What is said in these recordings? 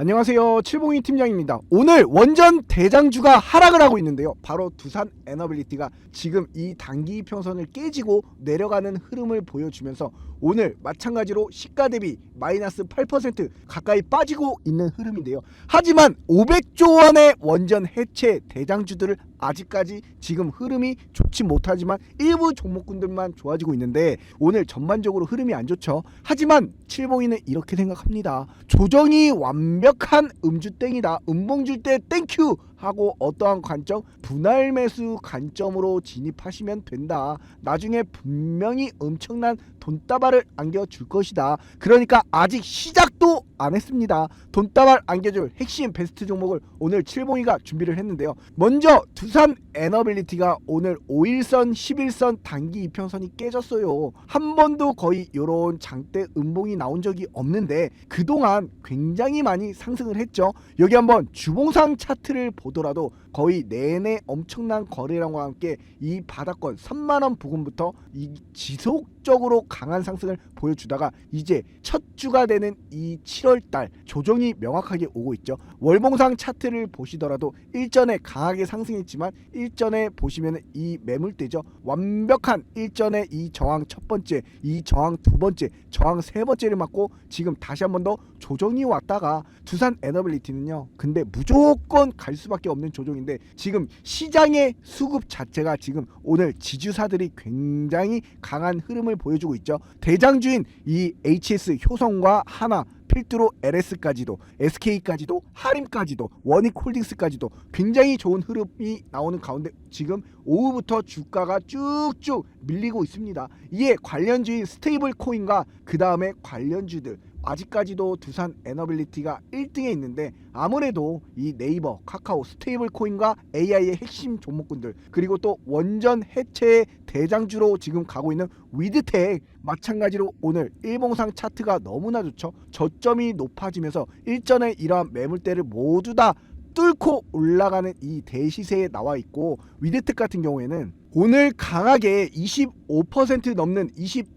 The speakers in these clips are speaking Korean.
안녕하세요. 칠봉이 팀장입니다. 오늘 원전 대장주가 하락을 하고 있는데요. 바로 두산 에너빌리티가 지금 이 단기 이평선을 깨지고 내려가는 흐름을 보여주면서 오늘 마찬가지로 시가 대비 마이너스 8% 가까이 빠지고 있는 흐름인데요. 하지만 500조 원의 원전 해체 대장주들을 아직까지 지금 흐름이 좋지 못하지만 일부 종목군들만 좋아지고 있는데 오늘 전반적으로 흐름이 안 좋죠. 하지만 칠봉이는 이렇게 생각합니다. 조정이 완벽한 음주땡이다. 음봉 줄 때 땡큐 하고 어떠한 관점 분할 매수 관점으로 진입하시면 된다. 나중에 분명히 엄청난 돈다발을 안겨줄 것이다. 그러니까 아직 시작도 안 했습니다. 돈다발 안겨줄 핵심 베스트 종목을 오늘 칠봉이가 준비를 했는데요. 먼저 두산 에너빌리티가 오늘 5일선, 11선 단기 이평선이 깨졌어요. 한 번도 거의 이런 장대 음봉이 나온 적이 없는데 그동안 굉장히 많이 상승을 했죠. 여기 한번 주봉상 차트를 보 더라도 거의 내내 엄청난 거래량과 함께 이 바닥권 3만 원 부근부터 이 지속적으로 강한 상승을 보여주다가 이제 첫 주가 되는 이 7월 달 조정이 명확하게 오고 있죠. 월봉상 차트를 보시더라도 일전에 강하게 상승했지만 일전에 보시면 이 매물대죠. 완벽한 일전에 이 저항 첫 번째, 이 저항 두 번째, 저항 세 번째를 맞고 지금 다시 한 번 더 조정이 왔다가 두산 에너빌리티는요. 근데 무조건 갈 수밖에 없는 조정 인데 지금 시장의 수급 자체가 지금 오늘 지주사들이 굉장히 강한 흐름을 보여주고 있죠. 대장주인 이 HS 효성과 하나 필두로 LS까지도 SK까지도 하림까지도 원익홀딩스까지도 굉장히 좋은 흐름이 나오는 가운데 지금 오후부터 주가가 쭉쭉 밀리고 있습니다. 이에 관련주인 스테이블 코인과 그 다음에 관련주들 아직까지도 두산 에너빌리티가 1등에 있는데 아무래도 이 네이버, 카카오, 스테이블 코인과 AI의 핵심 종목군들 그리고 또 원전 해체의 대장주로 지금 가고 있는 위드텍 마찬가지로 오늘 일봉상 차트가 너무나 좋죠. 저점이 높아지면서 일전에 이러한 매물대를 모두 다 뚫고 올라가는 이 대시세에 나와 있고 위드텍 같은 경우에는 오늘 강하게 25% 넘는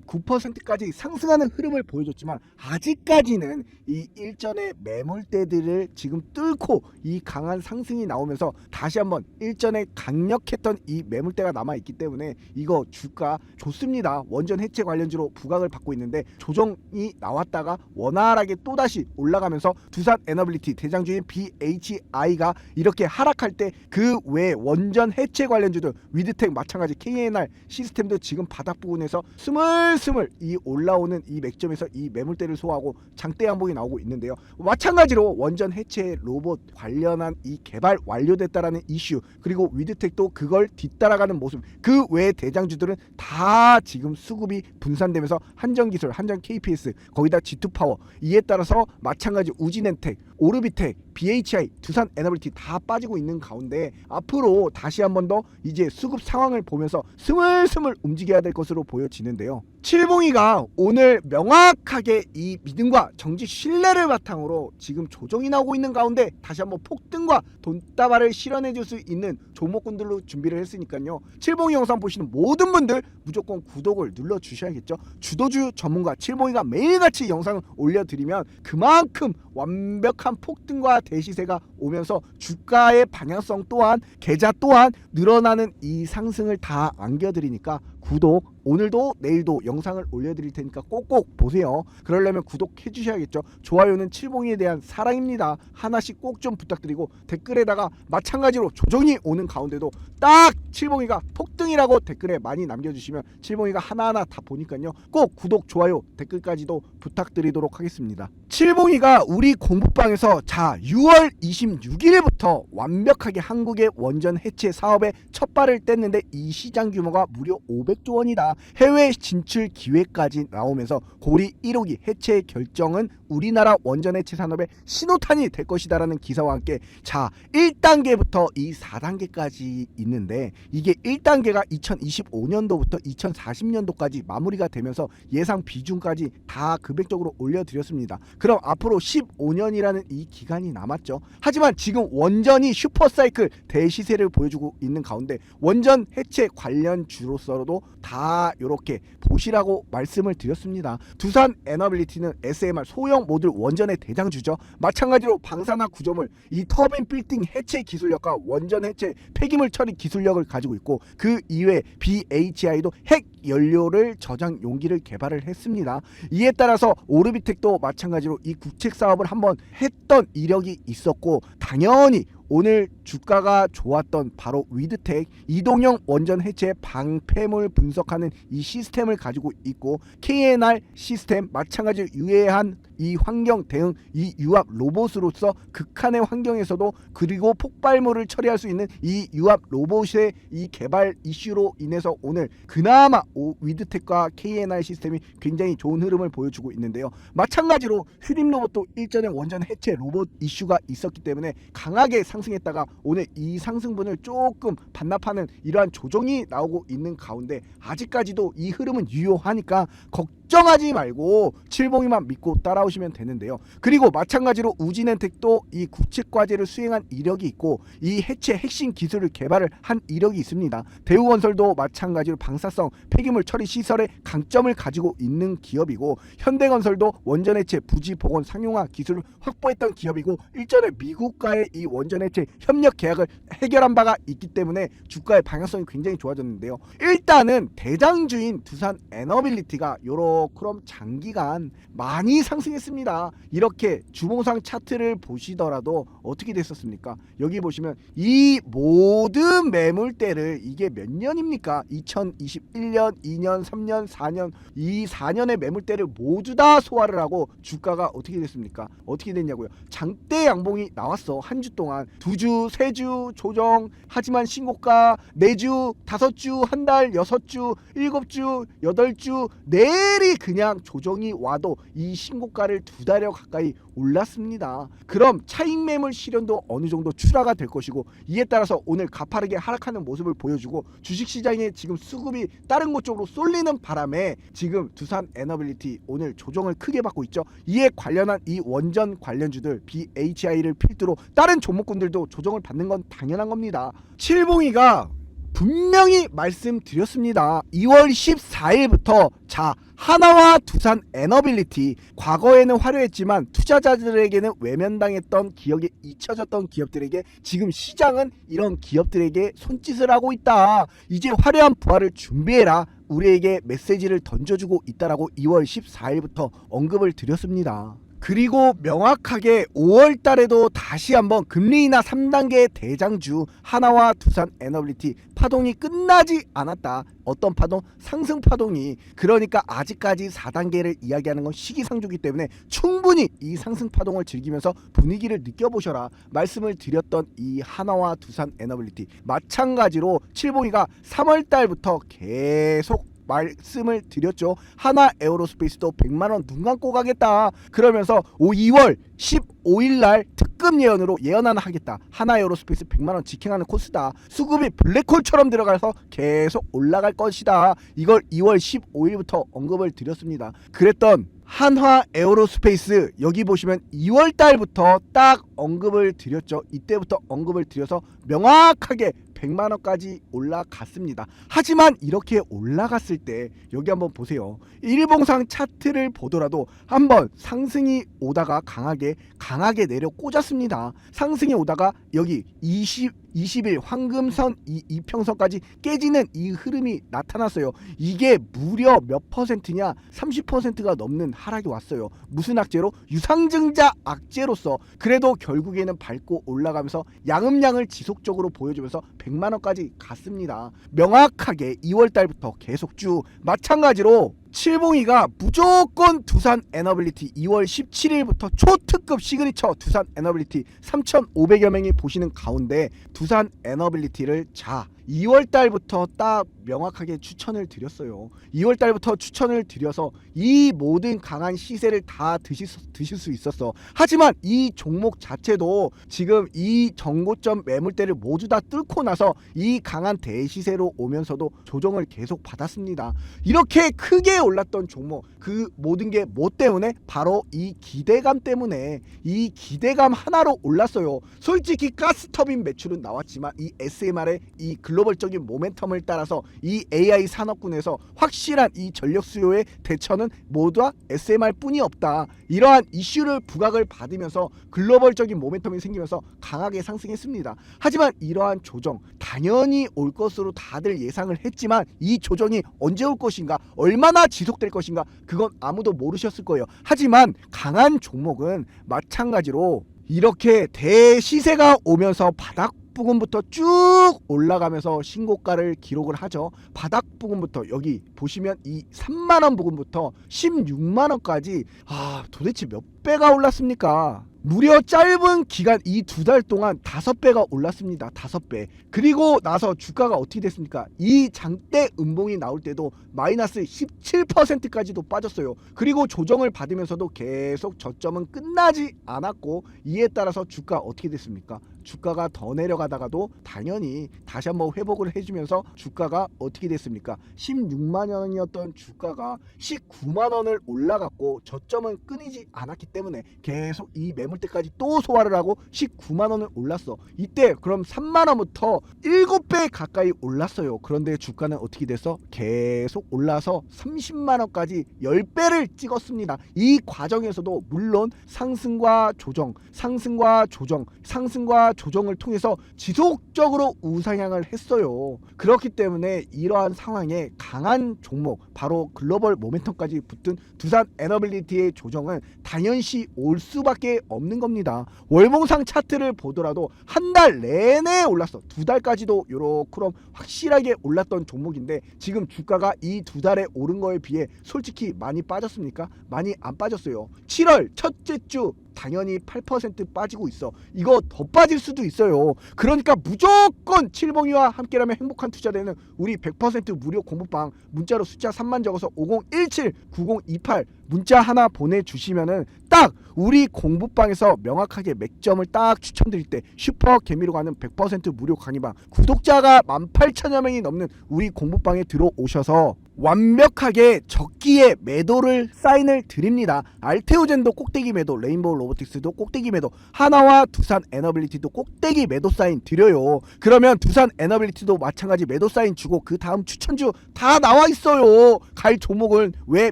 29%까지 상승하는 흐름을 보여줬지만 아직까지는 이 일전의 매물대들을 지금 뚫고 이 강한 상승이 나오면서 다시 한번 일전에 강력했던 이 매물대가 남아 있기 때문에 이거 주가 좋습니다. 원전 해체 관련주로 부각을 받고 있는데 조정이 나왔다가 원활하게 또다시 올라가면서 두산 에너빌리티 대장주인 BHI가 이렇게 하락할 때 그 외 원전 해체 관련주들 위드텍 마찬가지 KNR 시스템도 지금 바닥 부분에서 스물 스물 이 올라오는 이 맥점에서 이 매물대를 소화하고 장대 양봉이 나오고 있는데요. 마찬가지로 원전 해체 로봇 관련한 이 개발 완료됐다라는 이슈 그리고 위드텍도 그걸 뒤따라가는 모습 그 외 대장주들은 다 지금 수급이 분산되면서 한전기술, 한전 KPS 거기다 G2파워 이에 따라서 마찬가지 우진엔텍, 오르비텍, BHI, 두산 에너빌티 다 빠지고 있는 가운데 앞으로 다시 한 번 더 이제 수급 상황을 보면서 스물스물 움직여야 될 것으로 보여지는데요. 칠봉이가 오늘 명확하게 이 믿음과 정지 신뢰를 바탕으로 지금 조정이 나오고 있는 가운데 다시 한번 폭등과 돈다발을 실현해 줄 수 있는 종목군들로 준비를 했으니까요. 칠봉이 영상 보시는 모든 분들 무조건 구독을 눌러 주셔야겠죠. 주도주 전문가 칠봉이가 매일같이 영상을 올려드리면 그만큼 완벽한 폭등과 대시세가 오면서 주가의 방향성 또한 계좌 또한 늘어나는 이 상승을 다 안겨드리니까 구독 오늘도 내일도 영상을 올려드릴 테니까 꼭꼭 보세요. 그러려면 구독해 주셔야겠죠. 좋아요는 칠봉이에 대한 사랑입니다. 하나씩 꼭 좀 부탁드리고 댓글에다가 마찬가지로 조정이 오는 가운데도 딱 칠봉이가 폭등이라고 댓글에 많이 남겨주시면 칠봉이가 하나하나 다 보니까요. 꼭 구독, 좋아요, 댓글까지도 부탁드리도록 하겠습니다. 칠봉이가 우리 공부방에서 자 6월 26 일부터 완벽하게 한국의 원전 해체 사업에 첫 발을 뗐는데 이 시장 규모가 무려 500조 원이다. 해외 진출 기회까지 나오면서 고리 1호기 해체 결정은 우리나라 원전 해체 산업의 신호탄이 될 것이다라는 기사와 함께 자 1단계부터 이 4단계까지 있는데 이게 1단계가 2025년도부터 2040년도까지 마무리가 되면서 예상 비중까지 다 금액적으로 올려드렸습니다. 그럼 앞으로 15년이라는 이 기간이 남았죠. 하지만 하지만 지금 원전이 슈퍼사이클 대시세를 보여주고 있는 가운데 원전 해체 관련 주로서도 다 이렇게 보시라고 말씀을 드렸습니다. 두산 에너빌리티는 SMR 소형 모듈 원전의 대장주죠. 마찬가지로 방사나 구조물 이 터빈 빌딩 해체 기술력과 원전 해체 폐기물 처리 기술력을 가지고 있고 그 이외 BHI도 핵 연료를 저장 용기를 개발을 했습니다. 이에 따라서 오르비텍도 마찬가지로 이 국책 사업을 한번 했던 이력이 있었고 당연히 오늘 주가가 좋았던 바로 위드텍 이동형 원전 해체 방패물 분석하는 이 시스템을 가지고 있고 KNR 시스템 마찬가지로 유해한 이 환경 대응 이 유압 로봇으로서 극한의 환경에서도 그리고 폭발물을 처리할 수 있는 이 유압 로봇의 이 개발 이슈로 인해서 오늘 그나마 오- 위드텍과 KNR 시스템이 굉장히 좋은 흐름을 보여주고 있는데요. 마찬가지로 휴림 로봇도 일전에 원전 해체 로봇 이슈가 있었기 때문에 강하게 상승했다가 오늘 이 상승분을 조금 반납하는 이러한 조정이 나오고 있는 가운데 아직까지도 이 흐름은 유효하니까 걱정 하지 말고 칠봉이만 믿고 따라오시면 되는데요. 그리고 마찬가지로 우진엔텍도 이 국책 과제를 수행한 이력이 있고 이 해체 핵심 기술을 개발을 한 이력이 있습니다. 대우건설도 마찬가지로 방사성 폐기물 처리 시설의 강점을 가지고 있는 기업이고 현대건설도 원전 해체 부지 복원 상용화 기술을 확보했던 기업이고 일전에 미국과의 이 원전 해체 협력 계약을 해결한 바가 있기 때문에 주가의 방향성이 굉장히 좋아졌는데요. 일단은 대장주인 두산 에너빌리티가 요 렇게럼 장기간 많이 상승했습니다. 이렇게 주봉상 차트를 보시더라도 어떻게 됐었습니까? 여기 보시면 이 모든 매물대를 이게 몇 년입니까? 2021년, 2년, 3년, 4년 이 4년의 매물대를 모두 다 소화를 하고 주가가 어떻게 됐습니까? 어떻게 됐냐고요? 장대 양봉이 나왔어 한 주 동안 두 주, 세 주 조정 하지만 신고가 네 주, 다섯 주, 한 달, 여섯 주, 일곱 주, 여덟 주 내리 그냥 조정이 와도 이 신고가를 두 달여 가까이 올랐습니다. 그럼 차익 매물 실현도 어느 정도 출하가 될 것이고 이에 따라서 오늘 가파르게 하락하는 모습을 보여주고 주식 시장에 지금 수급이 다른 곳 쪽으로 쏠리는 바람에 지금 두산 에너빌리티 오늘 조정을 크게 받고 있죠. 이에 관련한 이 원전 관련주들 BHI를 필두로 다른 종목군들도 조정을 받는 건 당연한 겁니다. 칠봉이가 분명히 말씀드렸습니다. 2월 14일부터 자 하나와 두산 에너빌리티 과거에는 화려했지만 투자자들에게는 외면당했던 기억에 잊혀졌던 기업들에게 지금 시장은 이런 기업들에게 손짓을 하고 있다. 이제 화려한 부활을 준비해라. 우리에게 메시지를 던져주고 있다라고 2월 14일부터 언급을 드렸습니다. 그리고 명확하게 5월 달에도 다시 한번 금리 인하 3단계 대장주 하나와 두산 에너빌리티 파동이 끝나지 않았다. 어떤 파동? 상승 파동이 그러니까 아직까지 4단계를 이야기하는 건 시기상조기 때문에 충분히 이 상승 파동을 즐기면서 분위기를 느껴보셔라 말씀을 드렸던 이 하나와 두산 에너빌리티 마찬가지로 칠봉이가 3월 달부터 계속 말씀을 드렸죠. 하나 에어로스페이스도 100만 원 눈 감고 가겠다. 그러면서 오 2월 15일 날 특급 예언으로 예언 하나 하겠다. 하나 에어로스페이스 100만 원 직행하는 코스다. 수급이 블랙홀처럼 들어가서 계속 올라갈 것이다. 이걸 2월 15일부터 언급을 드렸습니다. 그랬던 한화 에어로스페이스 여기 보시면 2월 달부터 딱 언급을 드렸죠. 이때부터 언급을 드려서 명확하게 100만 원까지 올라갔습니다. 하지만 이렇게 올라갔을 때 여기 한번 보세요. 일봉상 차트를 보더라도 한번 상승이 오다가 강하게 강하게 내려 꽂았습니다. 상승이 오다가 여기 20 20일 황금선 이 이평선까지 깨지는 이 흐름이 나타났어요. 이게 무려 몇 퍼센트냐? 30%가 넘는 하락이 왔어요. 무슨 악재로? 유상증자 악재로서 그래도 결국에는 밟고 올라가면서 양음량을 지속적으로 보여주면서 100만 원까지 갔습니다. 명확하게 2월 달부터 계속 쭉 마찬가지로 칠봉이가 무조건 두산 에너빌리티 2월 17일부터 초특급 시그니처 두산 에너빌리티 3,500여 명이 보시는 가운데 두산 에너빌리티를 자 2월 달부터 딱 명확하게 추천을 드렸어요. 2월 달부터 추천을 드려서 이 모든 강한 시세를 다 드실, 수- 드실 수 있었어. 하지만 이 종목 자체도 지금 이 정고점 매물대를 모두 다 뚫고 나서 이 강한 대시세로 오면서도 조정을 계속 받았습니다. 이렇게 크게 올랐던 종목 그 모든 게 뭐 때문에 바로 이 기대감 때문에 이 기대감 하나로 올랐어요. 솔직히 가스터빈 매출은 나왔지만 이 SMR의 이 글 로벌적인 모멘텀을 따라서 이 AI 산업군에서 확실한 이 전력 수요의 대처는 모두 다 SMR 뿐이 없다. 이러한 이슈를 부각을 받으면서 글로벌적인 모멘텀이 생기면서 강하게 상승했습니다. 하지만 이러한 조정 당연히 올 것으로 다들 예상을 했지만 이 조정이 언제 올 것인가 얼마나 지속될 것인가 그건 아무도 모르셨을 거예요. 하지만 강한 종목은 마찬가지로 이렇게 대시세가 오면서 바닥 부근부터 쭉 올라가면서 신고가를 기록을 하죠. 바닥 부근부터 여기 보시면 이 3만 원 부근부터 16만 원까지 아 도대체 몇 배가 올랐습니까? 무려 짧은 기간 이 두 달 동안 다섯 배가 올랐습니다. 다섯 배. 그리고 나서 주가가 어떻게 됐습니까? 이 장대 음봉이 나올 때도 마이너스 17%까지도 빠졌어요. 그리고 조정을 받으면서도 계속 저점은 끝나지 않았고 이에 따라서 주가 어떻게 됐습니까? 주가가 더 내려가다가도 당연히 다시 한번 회복을 해주면서 주가가 어떻게 됐습니까? 16만 원이었던 주가가 19만 원을 올라갔고 저점은 끊이지 않았기 때문에 계속 이 매물대까지 또 소화를 하고 19만 원을 올랐어. 이때 그럼 3만 원부터 7배 가까이 올랐어요. 그런데 주가는 어떻게 됐어? 계속 올라서 30만 원까지 10배를 찍었습니다. 이 과정에서도 물론 상승과 조정, 상승과 조정, 상승과 조정을 통해서 지속적으로 우상향을 했어요. 그렇기 때문에 이러한 상황에 강한 종목, 바로 글로벌 모멘텀까지 붙은 두산 에너빌리티의 조정은 당연시 올 수밖에 없는 겁니다. 월봉상 차트를 보더라도 한 달 내내 올랐어. 두 달까지도 요렇게럼 확실하게 올랐던 종목인데 지금 주가가 이 두 달에 오른 거에 비해 솔직히 많이 빠졌습니까? 많이 안 빠졌어요. 7월 첫째 주 당연히 8% 빠지고 있어. 이거 더 빠질 수도 있어요. 그러니까 무조건 칠봉이와 함께라면 행복한 투자되는 우리 100% 무료 공부방 문자로 숫자 3만 적어서 5017 9028 문자 하나 보내주시면은 딱 우리 공부방에서 명확하게 맥점을 딱 추천드릴 때 슈퍼 개미로 가는 100% 무료 강의방 구독자가 18,000여 명이 넘는 우리 공부방에 들어오셔서 완벽하게 적기에 매도를 사인을 드립니다. 알테오젠도 꼭대기 매도, 레인보우 로보틱스도 꼭대기 매도, 하나와 두산 에너빌리티도 꼭대기 매도 사인 드려요. 그러면 두산 에너빌리티도 마찬가지 매도 사인 주고 그 다음 추천주 다 나와 있어요. 갈 종목은 왜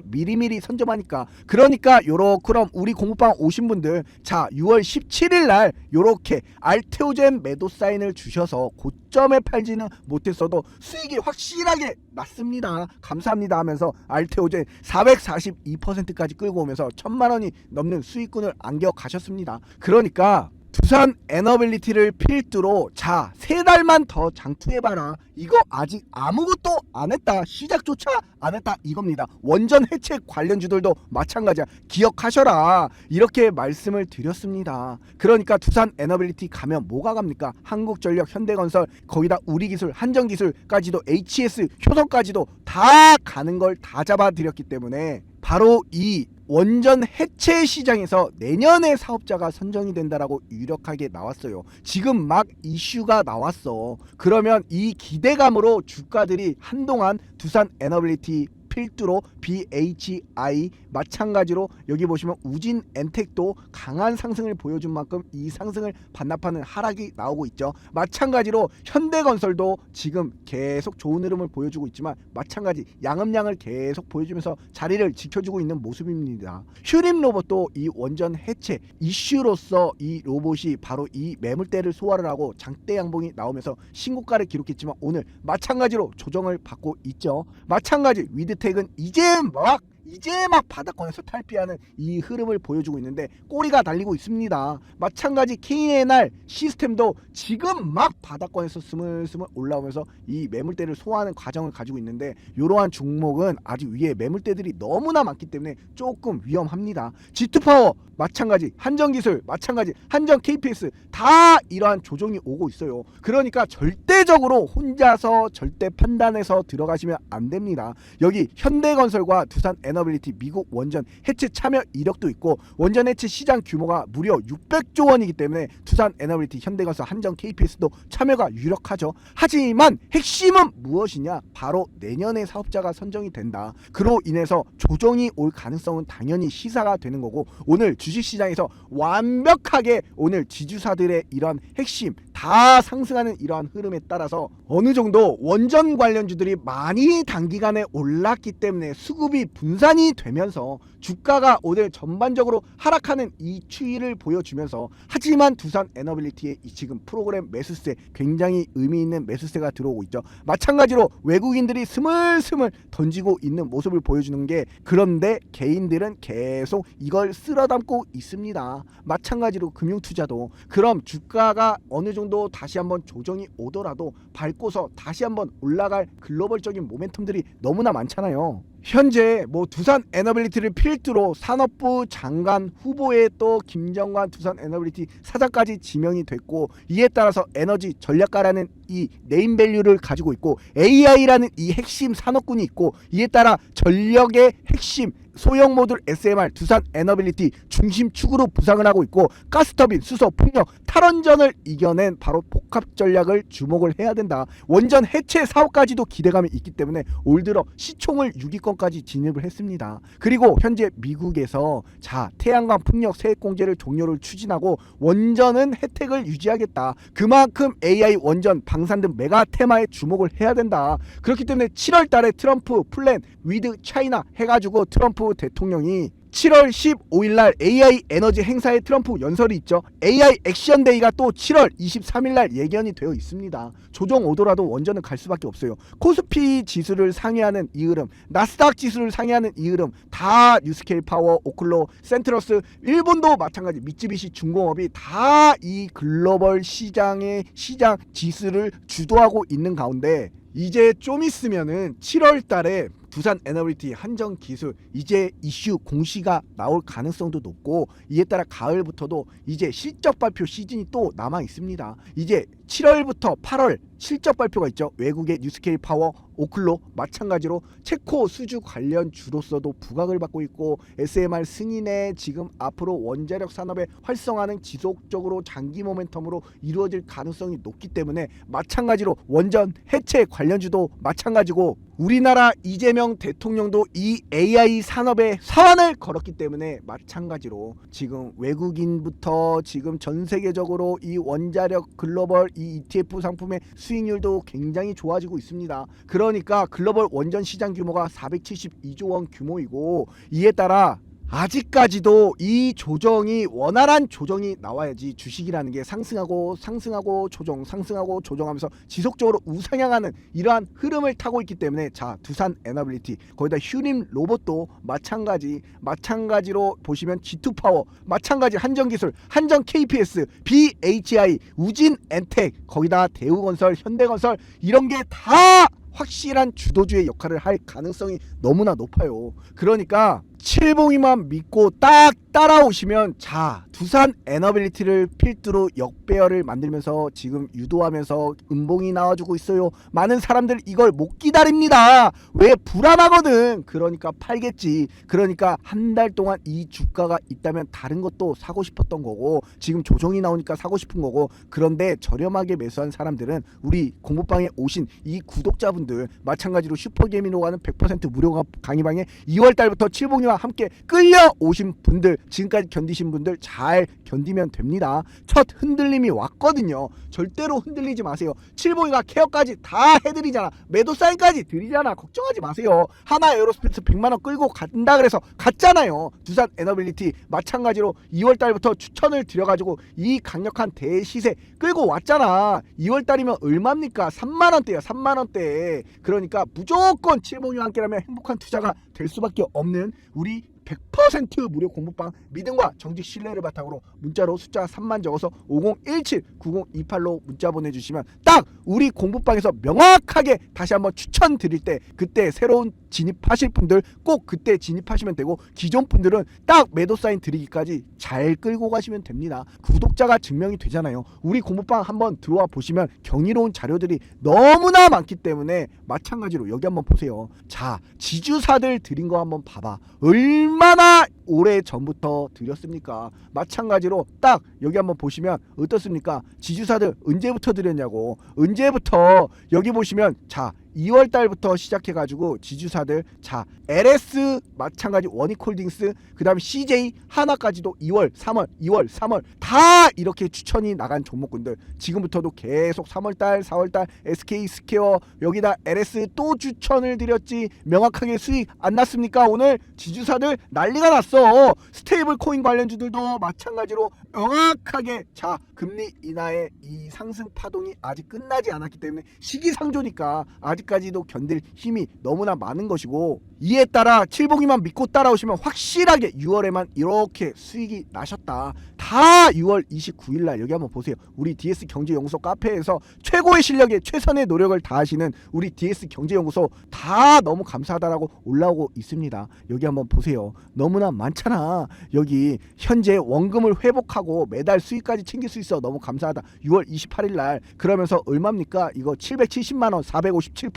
미리미리 선점하니까. 그러니까 요러 그럼 우리 공부방 오신 분들 자 6월 17일 날 요렇게 알테오젠 매도 사인을 주셔서 고점에 팔지는 못했어도 수익이 확실하게 났습니다. 감사합니다 하면서 알테오젠 442%까지 끌고 오면서 천만 원이 넘는 수익군을 안겨 가셨습니다. 그러니까 두산 에너빌리티를 필두로 자 세 달만 더 장투해봐라. 이거 아직 아무것도 안 했다. 시작조차 안 했다. 이겁니다. 원전 해체 관련주들도 마찬가지야. 기억하셔라. 이렇게 말씀을 드렸습니다. 그러니까 두산 에너빌리티 가면 뭐가 갑니까? 한국전력 현대건설 거기다 우리기술 한전기술까지도 HS 효성까지도 다 가는 걸 다 잡아드렸기 때문에 바로 이 원전 해체 시장에서 내년에 사업자가 선정이 된다라고 유력하게 나왔어요. 지금 막 이슈가 나왔어. 그러면 이 기대감으로 주가들이 한동안 두산 에너빌리티 필두로 BHI 마찬가지로 여기 보시면 우진 엔텍도 강한 상승을 보여준 만큼 이 상승을 반납하는 하락이 나오고 있죠. 마찬가지로 현대건설도 지금 계속 좋은 흐름을 보여주고 있지만 마찬가지 양음량을 계속 보여주면서 자리를 지켜주고 있는 모습입니다. 휴림 로봇도 이 원전 해체 이슈로서 이 로봇이 바로 이 매물대를 소화를 하고 장대 양봉이 나오면서 신고가를 기록했지만 오늘 마찬가지로 조정을 받고 있죠. 마찬가지 위드 텍은 이제 막 이제 막 바닥권에서 탈피하는 이 흐름을 보여주고 있는데 꼬리가 달리고 있습니다. 마찬가지 KNR 시스템도 지금 막 바닥권에서 스물스물 올라오면서 이 매물대를 소화하는 과정을 가지고 있는데 이러한 종목은 아직 위에 매물대들이 너무나 많기 때문에 조금 위험합니다. G2파워 마찬가지, 한정기술 마찬가지, 한정 KPS 다 이러한 조정이 오고 있어요. 그러니까 절대적으로 혼자서 절대 판단해서 들어가시면 안 됩니다. 여기 현대건설과 두산 에 너빌리티 미국 원전 해체 참여 이력도 있고 원전 해체 시장 규모가 무려 600조 원이기 때문에 두산 에너빌리티 현대건설 한정 KPS도 참여가 유력하죠. 하지만 핵심은 무엇이냐? 바로 내년에 사업자가 선정이 된다. 그로 인해서 조정이 올 가능성은 당연히 시사가 되는 거고 오늘 주식시장에서 완벽하게 오늘 지주사들의 이러한 핵심 다 상승하는 이러한 흐름에 따라서 어느 정도 원전 관련주들이 많이 단기간에 올랐기 때문에 수급이 분산 이 되면서 주가가 오늘 전반적으로 하락하는 이 추이를 보여주면서 하지만 두산 에너빌리티의 이 지금 프로그램 매수세 굉장히 의미 있는 매수세가 들어오고 있죠. 마찬가지로 외국인들이 스물스물 던지고 있는 모습을 보여주는 게 그런데 개인들은 계속 이걸 쓸어담고 있습니다. 마찬가지로 금융 투자도 그럼 주가가 어느 정도 다시 한번 조정이 오더라도 밟고서 다시 한번 올라갈 글로벌적인 모멘텀들이 너무나 많잖아요. 현재 뭐 두산 에너빌리티를 필두로 산업부 장관 후보에 또 김정관 두산 에너빌리티 사장까지 지명이 됐고 이에 따라서 에너지 전략가라는 이 네임밸류를 가지고 있고 AI라는 이 핵심 산업군이 있고 이에 따라 전력의 핵심 소형 모듈 SMR 두산 에너빌리티 중심 축으로 부상을 하고 있고 가스터빈 수소 풍력 탈원전을 이겨낸 바로 복합 전략을 주목을 해야 된다. 원전 해체 사업까지도 기대감이 있기 때문에 올 들어 시총을 6위권까지 진입을 했습니다. 그리고 현재 미국에서 자 태양광 풍력 세액 공제를 종료를 추진하고 원전은 혜택을 유지하겠다. 그만큼 AI 원전 방산 등 메가 테마에 주목을 해야 된다. 그렇기 때문에 7월 달에 트럼프 플랜 위드 차이나 해가지고 트럼프 대통령이 7월 15일 날 AI 에너지 행사에 트럼프 연설이 있죠. AI 액션 데이가 또 7월 23일 날 예견이 되어 있습니다. 조정 오더라도 원전은 갈 수밖에 없어요. 코스피 지수를 상회하는 이 흐름, 나스닥 지수를 상회하는 이 흐름 다 뉴스케일 파워, 오클로, 센트러스, 일본도 마찬가지 미쯔비시 중공업이 다 이 글로벌 시장의 시장 지수를 주도하고 있는 가운데 이제 좀 있으면은 7월 달에 두산 에너빌리티 한정 기술 이제 이슈 공시가 나올 가능성도 높고 이에 따라 가을부터도 이제 실적 발표 시즌이 또 남아 있습니다. 이제 7월부터 8월 실적 발표가 있죠. 외국의 뉴스케일 파워, 오클로 마찬가지로 체코 수주 관련 주로서도 부각을 받고 있고 SMR 승인에 지금 앞으로 원자력 산업의 활성화는 지속적으로 장기 모멘텀으로 이루어질 가능성이 높기 때문에 마찬가지로 원전 해체 관련주도 마찬가지고 우리나라 이재명 대통령도 이 AI 산업에 사활을 걸었기 때문에 마찬가지로 지금 외국인부터 지금 전 세계적으로 이 원자력 글로벌 이 ETF 상품의 수익률도 굉장히 좋아지고 있습니다. 그러니까 글로벌 원전 시장 규모가 472조 원 규모이고 이에 따라 아직까지도 이 조정이 원활한 조정이 나와야지 주식이라는 게 상승하고 상승하고 조정 상승하고 조정하면서 지속적으로 우상향하는 이러한 흐름을 타고 있기 때문에 자 두산 에너빌리티 거기다 휴림 로봇도 마찬가지 마찬가지로 보시면 G2 파워 마찬가지 한정 기술 한정 KPS BHI 우진 엔텍 거기다 대우건설 현대건설 이런 게다 확실한 주도주의 역할을 할 가능성이 너무나 높아요. 그러니까 칠봉이만 믿고 딱 따라오시면 자 두산 에너빌리티를 필두로 역배열을 만들면서 지금 유도하면서 음봉이 나와주고 있어요. 많은 사람들 이걸 못 기다립니다. 왜 불안하거든. 그러니까 팔겠지. 그러니까 한 달 동안 이 주가가 있다면 다른 것도 사고 싶었던 거고 지금 조정이 나오니까 사고 싶은 거고 그런데 저렴하게 매수한 사람들은 우리 공부방에 오신 이 구독자분들 마찬가지로 슈퍼게미로 가는 100% 무료 강의방에 2월 달부터 칠봉이 만 칠봉이와 함께 끌려오신 분들 지금까지 견디신 분들 잘 견디면 됩니다. 첫 흔들림이 왔거든요. 절대로 흔들리지 마세요. 칠봉이가 케어까지 다 해드리잖아. 매도 사인까지 드리잖아. 걱정하지 마세요. 하나 에어로스페이스 100만원 끌고 간다 그래서 갔잖아요. 두산 에너빌리티 마찬가지로 2월달부터 추천을 드려가지고 이 강력한 대시세 끌고 왔잖아. 2월달이면 얼마입니까? 3만원대야 3만원대. 그러니까 무조건 칠봉이와 함께라면 행복한 투자가 될 수밖에 없는 우리 100% 무료 공부방 믿음과 정직 신뢰를 바탕으로 문자로 숫자 3만 적어서 5017-9028로 문자 보내주시면 딱 우리 공부방에서 명확하게 다시 한번 추천드릴 때 그때 새로운 진입하실 분들 꼭 그때 진입하시면 되고 기존 분들은 딱 매도 사인 드리기까지 잘 끌고 가시면 됩니다. 구독자가 증명이 되잖아요. 우리 공부방 한번 들어와 보시면 경이로운 자료들이 너무나 많기 때문에 마찬가지로 여기 한번 보세요. 자 지주사들 드린 거 한번 봐봐. 얼마 나 오래 전부터 드렸습니까? 마찬가지로 딱 여기 한번 보시면 어떻습니까? 지주사들 언제부터 드렸냐고. 언제부터? 여기 보시면 자 2월 달부터 시작해 가지고 지주사들 자 LS 마찬가지 원익홀딩스 그다음에 CJ 하나까지도 2월 3월 2월 3월 다 이렇게 추천이 나간 종목군들. 지금부터도 계속 3월 달 4월 달 SK 스퀘어 여기다 LS 또 추천을 드렸지 명확하게 수익 안 났습니까? 오늘 지주사들 난리가 났어. 스테이블 코인 관련주들도 마찬가지로 명확하게 자 금리 인하의 이 상승 파동이 아직 끝나지 않았기 때문에 시기상조니까 아직 까지도 견딜 힘이 너무나 많은 것이고 이에 따라 칠봉이만 믿고 따라오시면 확실하게 6월에만 이렇게 수익이 나셨다. 다 6월 29일 날 여기 한번 보세요. 우리 DS 경제연구소 카페에서 최고의 실력에 최선의 노력을 다하시는 우리 DS 경제연구소 다 너무 감사하다라고 올라오고 있습니다. 여기 한번 보세요. 너무나 많잖아. 여기 현재 원금을 회복하고 매달 수익까지 챙길 수 있어. 너무 감사하다. 6월 28일 날. 그러면서 얼마입니까? 이거 770만 원 457%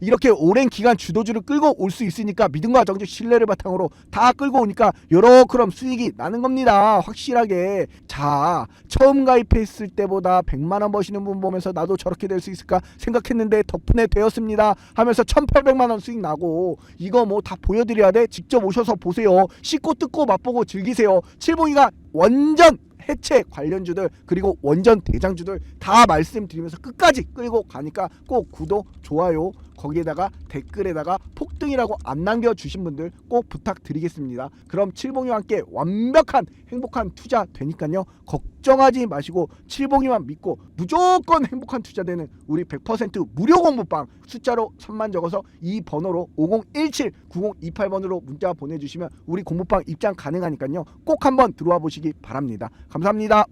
이렇게 오랜 기간 주도주를 끌고 올 수 있으니까 믿음과 정직 신뢰를 바탕으로 다 끌고 오니까 요러 그럼 수익이 나는 겁니다. 확실하게. 자 처음 가입했을 때보다 100만 원 버시는 분 보면서 나도 저렇게 될 수 있을까 생각했는데 덕분에 되었습니다 하면서 1800만 원 수익 나고 이거 뭐 다 보여드려야 돼? 직접 오셔서 보세요. 씻고 뜯고 맛보고 즐기세요. 칠봉이가 완전 해체 관련주들 그리고 원전 대장주들 다 말씀드리면서 끝까지 끌고 가니까 꼭 구독 좋아요 거기에다가 댓글에다가 폭등이라고 안 남겨주신 분들 꼭 부탁드리겠습니다. 그럼 칠봉이와 함께 완벽한 행복한 투자 되니까요. 걱정하지 마시고 칠봉이만 믿고 무조건 행복한 투자 되는 우리 100% 무료 공부방 숫자로 3만 적어서 이 번호로 5017-9028번으로 문자 보내주시면 우리 공부방 입장 가능하니까요. 꼭 한번 들어와 보시기 바랍니다. 감사합니다